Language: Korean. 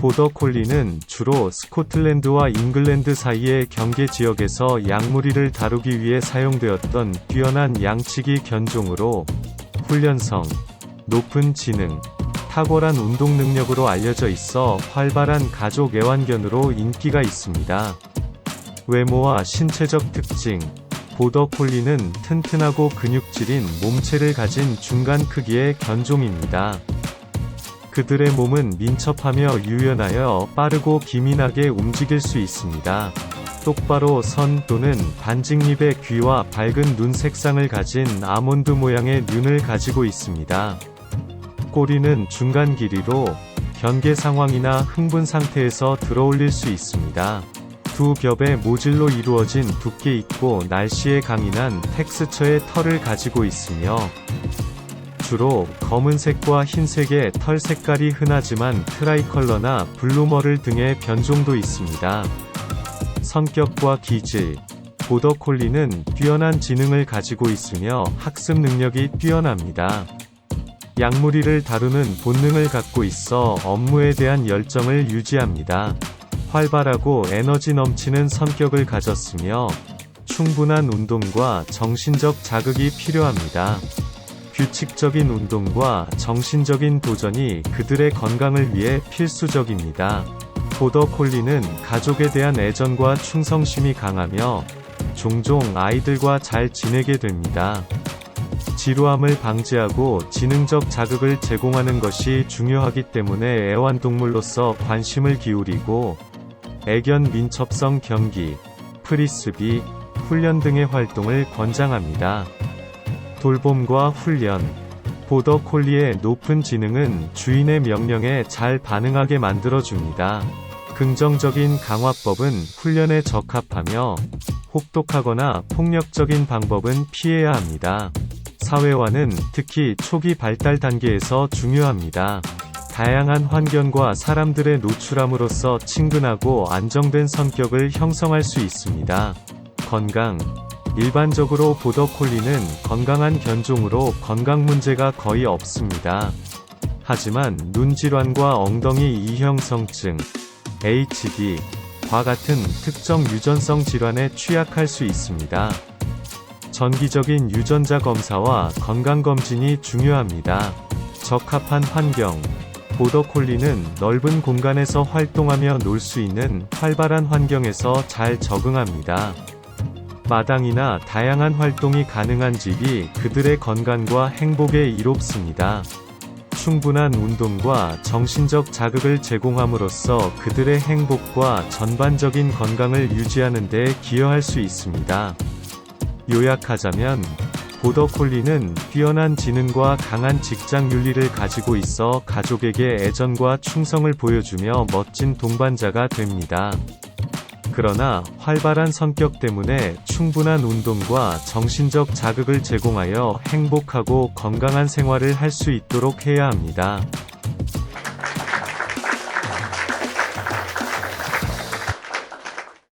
보더콜리는 주로 스코틀랜드와 잉글랜드 사이의 경계 지역에서 양무리를 다루기 위해 사용되었던 뛰어난 양치기 견종으로 훈련성, 높은 지능, 탁월한 운동 능력으로 알려져 있어 활발한 가족 애완견으로 인기가 있습니다. 외모와 신체적 특징 보더콜리는 튼튼하고 근육질인 몸체를 가진 중간 크기의 견종입니다. 그들의 몸은 민첩하며 유연하여 빠르고 기민하게 움직일 수 있습니다. 똑바로 선 또는 반직립의 귀와 밝은 눈 색상을 가진 아몬드 모양의 눈을 가지고 있습니다. 꼬리는 중간 길이로 경계 상황이나 흥분 상태에서 들어올릴 수 있습니다. 두 겹의 모질로 이루어진 두께 있고 날씨에 강인한 텍스처의 털을 가지고 있으며 주로 검은색과 흰색의 털 색깔이 흔하지만 트라이컬러나 블루머를 등의 변종도 있습니다. 성격과 기질 보더콜리는 뛰어난 지능을 가지고 있으며 학습 능력이 뛰어납니다. 약무리를 다루는 본능을 갖고 있어 업무에 대한 열정을 유지합니다. 활발하고 에너지 넘치는 성격을 가졌으며 충분한 운동과 정신적 자극이 필요합니다. 규칙적인 운동과 정신적인 도전이 그들의 건강을 위해 필수적입니다. 보더콜리는 가족에 대한 애정과 충성심이 강하며 종종 아이들과 잘 지내게 됩니다. 지루함을 방지하고 지능적 자극을 제공하는 것이 중요하기 때문에 애완동물로서 관심을 기울이고 애견 민첩성 경기, 프리스비, 훈련 등의 활동을 권장합니다. 돌봄과 훈련 보더콜리의 높은 지능은 주인의 명령에 잘 반응하게 만들어줍니다. 긍정적인 강화법은 훈련에 적합하며 혹독하거나 폭력적인 방법은 피해야 합니다. 사회화는 특히 초기 발달 단계에서 중요합니다. 다양한 환경과 사람들의 노출함으로써 친근하고 안정된 성격을 형성할 수 있습니다. 건강 일반적으로 보더콜리는 건강한 견종으로 건강 문제가 거의 없습니다. 하지만 눈질환과 엉덩이 이형성증, HD, 과 같은 특정 유전성 질환에 취약할 수 있습니다. 정기적인 유전자 검사와 건강검진이 중요합니다. 적합한 환경 보더콜리는 넓은 공간에서 활동하며 놀 수 있는 활발한 환경에서 잘 적응합니다. 마당이나 다양한 활동이 가능한 집이 그들의 건강과 행복에 이롭습니다. 충분한 운동과 정신적 자극을 제공함으로써 그들의 행복과 전반적인 건강을 유지하는 데 기여할 수 있습니다. 요약하자면, 보더콜리는 뛰어난 지능과 강한 직장 윤리를 가지고 있어 가족에게 애정과 충성을 보여주며 멋진 동반자가 됩니다. 그러나 활발한 성격 때문에 충분한 운동과 정신적 자극을 제공하여 행복하고 건강한 생활을 할 수 있도록 해야 합니다.